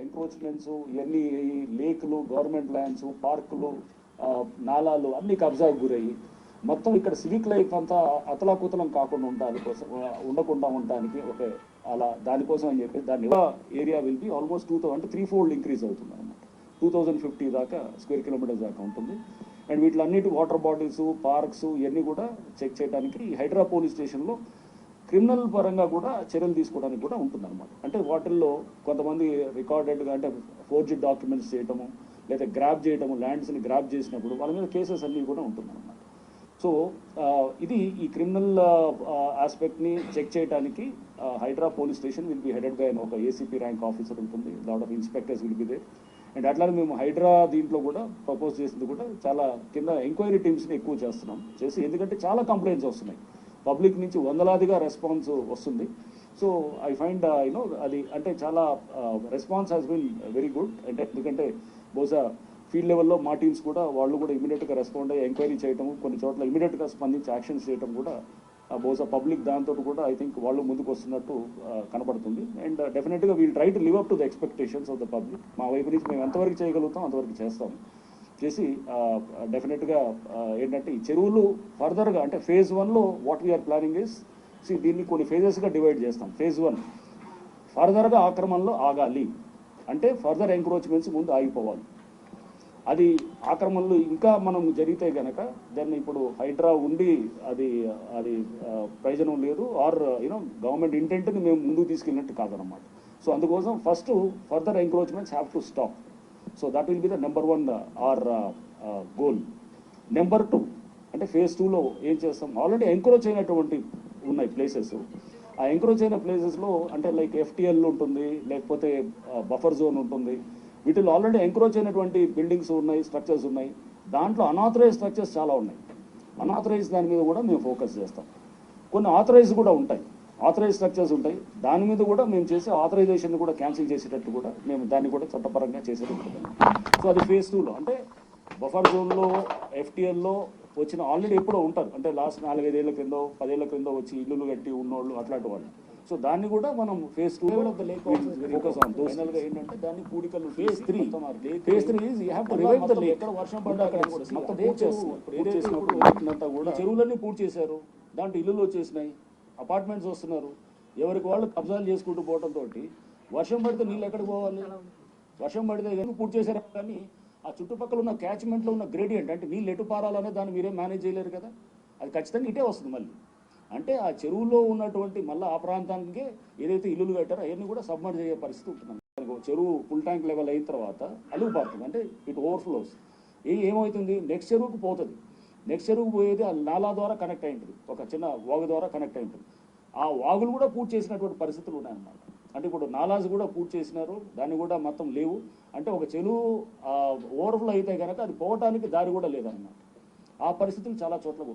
Encroachments ఇవన్నీ లేకులు government lands పార్కులు నాలాలు అన్ని కబ్జాకు గురయ్యి మొత్తం ఇక్కడ సివిక్ లైఫ్ అంతా అతలాకుతలం కాకుండా ఉండాలి కోసం ఉండకుండా ఉండడానికి ఒక అలా దానికోసం అని చెప్పి దాని area will be almost two thousand three fold increase అవుతుంది అనమాట టూ థౌజండ్ ఫిఫ్టీ దాకా స్క్వేర్ కిలోమీటర్స్ దాకా ఉంటుంది. అండ్ వీటిలన్నిటి వాటర్ బాటిల్స్ పార్క్స్ ఇవన్నీ కూడా చెక్ చేయడానికి ఈ హైడ్రా పోలీస్ స్టేషన్లో క్రిమినల్ పరంగా కూడా చర్యలు తీసుకోవడానికి కూడా ఉంటుందన్నమాట. అంటే వాటిల్లో కొంతమంది రికార్డెడ్గా అంటే ఫోర్జీ డాక్యుమెంట్స్ చేయటము లేదా గ్రాప్ చేయటము ల్యాండ్స్ని గ్రాప్ చేసినప్పుడు వాళ్ళ మీద కేసెస్ అన్నీ కూడా ఉంటుందన్నమాట. సో ఇది ఈ క్రిమినల్ ఆస్పెక్ట్ని చెక్ చేయడానికి Hydraa police station will be headed by ఒక ఏసీపీ ర్యాంక్ ఆఫీసర్ ఉంటుంది. Lot of inspectors will be there. And అట్లానే మేము హైడ్రా దీంట్లో కూడా ప్రపోజ్ చేసింది కూడా చాలా కింద ఎంక్వైరీ టీమ్స్ని ఎక్కువ చేస్తున్నాం చేసి ఎందుకంటే చాలా కంప్లైంట్స్ వస్తున్నాయి. పబ్లిక్ నుంచి వందలాదిగా రెస్పాన్స్ వస్తుంది. So I find you know అది అంటే చాలా response has been very good అంటే ఎందుకంటే బహుశా ఫీల్డ్ లెవెల్లో మా టీమ్స్ కూడా వాళ్ళు కూడా ఇమీడియట్గా రెస్పాండ్ అయ్యి ఎంక్వైరీ చేయటం కొన్ని చోట్ల ఇమీడియట్గా స్పందించి యాక్షన్స్ చేయటం కూడా uh, బహుశా పబ్లిక్ దాంతో కూడా ఐ థింక్ వాళ్ళు ముందుకు వస్తున్నట్టు uh, కనబడుతుంది. అండ్ డెఫినెట్గా we'll try to live up to the expectations of the public మా వైపు నుంచి మేము ఎంతవరకు చేయగలుగుతాం అంతవరకు చేస్తాం చేసి డెఫినెట్గా ఏంటంటే ఈ చెరువులు ఫర్దర్గా అంటే ఫేజ్ వన్లో what we are planning is C దీన్ని కొన్ని ఫేజెస్గా డివైడ్ చేస్తాం. ఫేజ్ వన్ ఫర్దర్గా ఆక్రమణలో ఆగాలి. అంటే ఫర్దర్ ఎంక్రోచ్మెంట్స్ ముందు ఆగిపోవాలి. అది ఆక్రమణలు ఇంకా మనం జరిగితే గనక దాన్ని ఇప్పుడు హైడ్రా ఉండి అది అది ప్రయోజనం లేదు ఆర్ యూనో గవర్నమెంట్ ఇంటెంట్ని మేము ముందుకు తీసుకెళ్ళినట్టు కాదనమాట సో అందుకోసం first further encroachments have to stop. So that will be the number one or goal number two అంటే ఫేజ్ టూలో ఏం చేస్తాం? ఆల్రెడీ ఎంక్రోచ్ అయినటువంటి ఉన్నాయి ప్లేసెస్ ఆ ఎంక్రోచ్ అయిన ప్లేసెస్లో అంటే లైక్ ఎఫ్టీఎల్ ఉంటుంది లేకపోతే uh, బఫర్ జోన్ ఉంటుంది. వీటిలో ఆల్రెడీ ఎంక్రోచ్ అయినటువంటి బిల్డింగ్స్ ఉన్నాయి స్ట్రక్చర్స్ ఉన్నాయి. దాంట్లో అనాథరైజ్ స్ట్రక్చర్స్ చాలా ఉన్నాయి. అనాథరైజ్ దాని మీద కూడా మేము ఫోకస్ చేస్తాం. కొన్ని ఆథరైజ్ కూడా ఉంటాయి. ఆథరైజ్ స్ట్రక్చర్స్ ఉంటాయి. దాని మీద కూడా మేము చేసే ఆథరైజేషన్ కూడా క్యాన్సిల్ చేసేటట్టు కూడా మేము దాన్ని కూడా చట్టపరంగా చేసేది ఉంటుంది సో అది ఫేజ్ టూలో అంటే బఫర్ జోన్లో ఎఫ్టీఎల్లో వచ్చిన ఆల్రెడీ ఎప్పుడో ఉంటారు. అంటే లాస్ట్ నాలుగైదేళ్ళ క్రిందో పదేళ్ళ క్రిందో వచ్చి ఇల్లులు కట్టి ఉన్నోళ్ళు అట్లాంటి వాళ్ళు. సో దాన్ని కూడా మనం ఫేజ్ టూ ఫోకస్ ఆన్ ఫైనల్గా ఏంటంటే దాన్ని పూడికలు phase three phase three is you have to revive the lake ఎక్కడ వర్షం పడ్డా అక్కడ మొత్తం పూర్తి చేస్తున్నారు ఇప్పుడు ఏదైతే చేసినప్పుడు వీటినంతా కూడా చెరువులన్నీ పూర్తి చేశారు. దాంట్లో ఇల్లులు వచ్చేసినాయి. అపార్ట్మెంట్స్ వస్తున్నారు. ఎవరికి వాళ్ళు కబ్జాలు చేసుకుంటూ పోవడంతో వర్షం పడితే నీళ్ళు ఎక్కడికి పోవాలి? వర్షం పడితే ఎందుకు పూర్తి చేశారు కానీ ఆ చుట్టుపక్కల ఉన్న క్యాచ్మెంట్లో ఉన్న గ్రేడియంట్ అంటే నీళ్ళు ఎటు పారాలనే దాన్ని మీరేం మేనేజ్ చేయలేరు కదా? అది ఖచ్చితంగా ఇటే వస్తుంది మళ్ళీ. అంటే ఆ చెరువులో ఉన్నటువంటి మళ్ళీ ఆ ప్రాంతానికే ఏదైతే ఇల్లులు కట్టారో అవన్నీ కూడా సబ్మర్జ్ అయ్యే పరిస్థితి ఉంటుంది. చెరువు ఫుల్ ట్యాంక్ లెవెల్ అయిన తర్వాత అలుగు పారుతుంది. అంటే ఇట్ ఓవర్ఫ్లోస్ ఏమవుతుంది? నెక్స్ట్ చెరువుకు పోతుంది. నెక్స్ట్ చెరువు పోయేది ఆ నాలా ద్వారా కనెక్ట్ అయి ఉంటుంది ఒక చిన్న వాగు ద్వారా కనెక్ట్ అయి ఉంటుంది ఆ వాగులు కూడా పూర్తి చేసినటువంటి పరిస్థితులు ఉన్నాయన్నమాట. అంటే ఇప్పుడు నాలాజ్ కూడా పూర్తి చేసినారు. దాన్ని కూడా మొత్తం లేవు. అంటే ఒక చెరువు ఓవర్ఫ్లో అయితే కనుక అది పోవటానికి దారి కూడా లేదన్నమాట. ఆ పరిస్థితులు చాలా చోట్ల